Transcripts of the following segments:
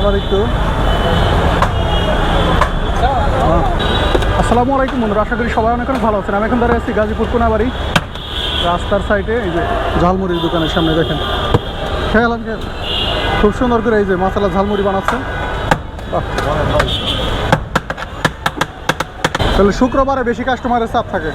আবার একটু। আসসালামু আলাইকুম বন্ধুরা, আশা করি সবাই অনেক ভালো আছেন। আমি এখন দাঁড়িয়ে আছি গাজীপুর কোনাবাড়ি। রাস্তার সাইডে এই যে ঝালমুড়ির দোকানের সামনে দেখেন। খেয়াল খুব সুন্দর করে এই যে মশলা ঝালমুড়ি বানাচ্ছে। তাহলে শুক্রবারে বেশি কাস্টমারের চাপ থাকে?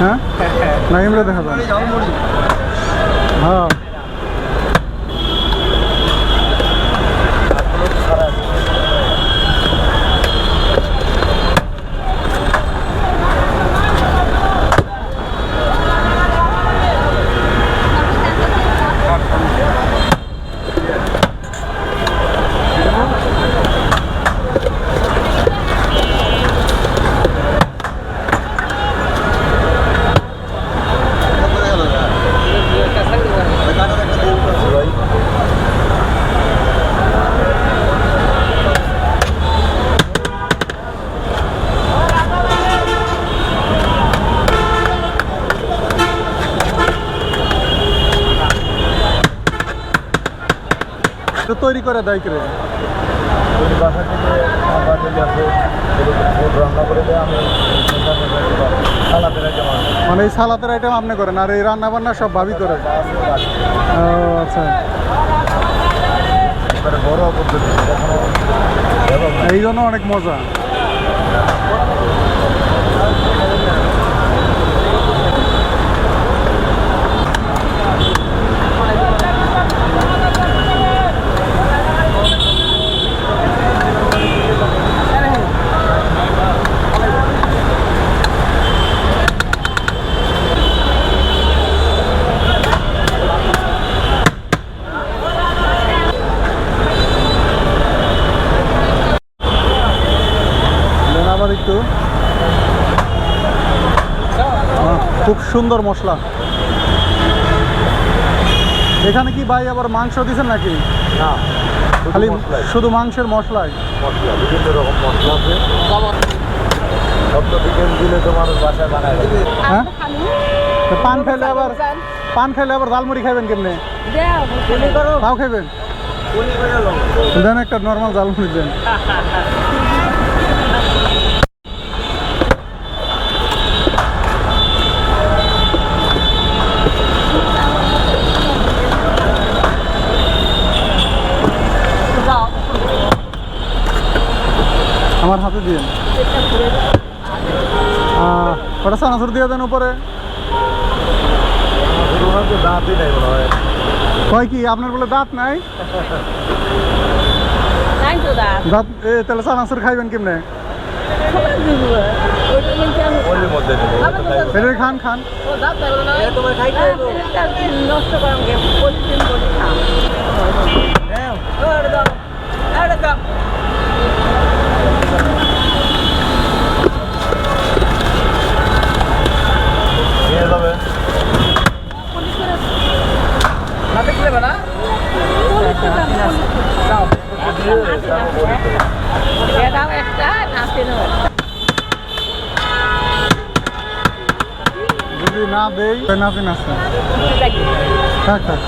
হ্যাঁ? না এমরে দেখা যায় হ্যাঁ। এটা তৈরি করে দেয় করে? বাসা থেকে আমার চলে আসে রান্না করে দেয় আমি সালাদের আইটেম মানে এই সালাতের আইটেম আপনি করেন আর এই রান্না বান্না সব ভাবি করে? ও আচ্ছা। এই জন্য অনেক মজা দেন আবার একটু আহ, খুব সুন্দর মশলা। এখানে কি ভাই আবার মাংস দিছেন নাকি? না খালি শুধু মাংসের মশলাই। মশলা বিভিন্ন রকম মশলা আছে। চিকেন দিলে তোমার বাসায় বানায় হ্যাঁ? পান খাইলে আবার পান খাইলে আবার ঝালমুড়ি খাইবেন কেমনে? তাও খাইবেন? দেন একটা নর্মাল ঝালমুড়ি দেন। আমার হাতে দিয়ে ওটা সানাসুর দিয়ে দেন উপরে? কয় কি আপনার বলে দাঁত নাই? দাঁত। এ তাহলে সানাসুর খাইবেন কেমনে? এটা খান খান। এটাও একটা নাচেনও যদি না দেই নাচে নাচে থাক থাক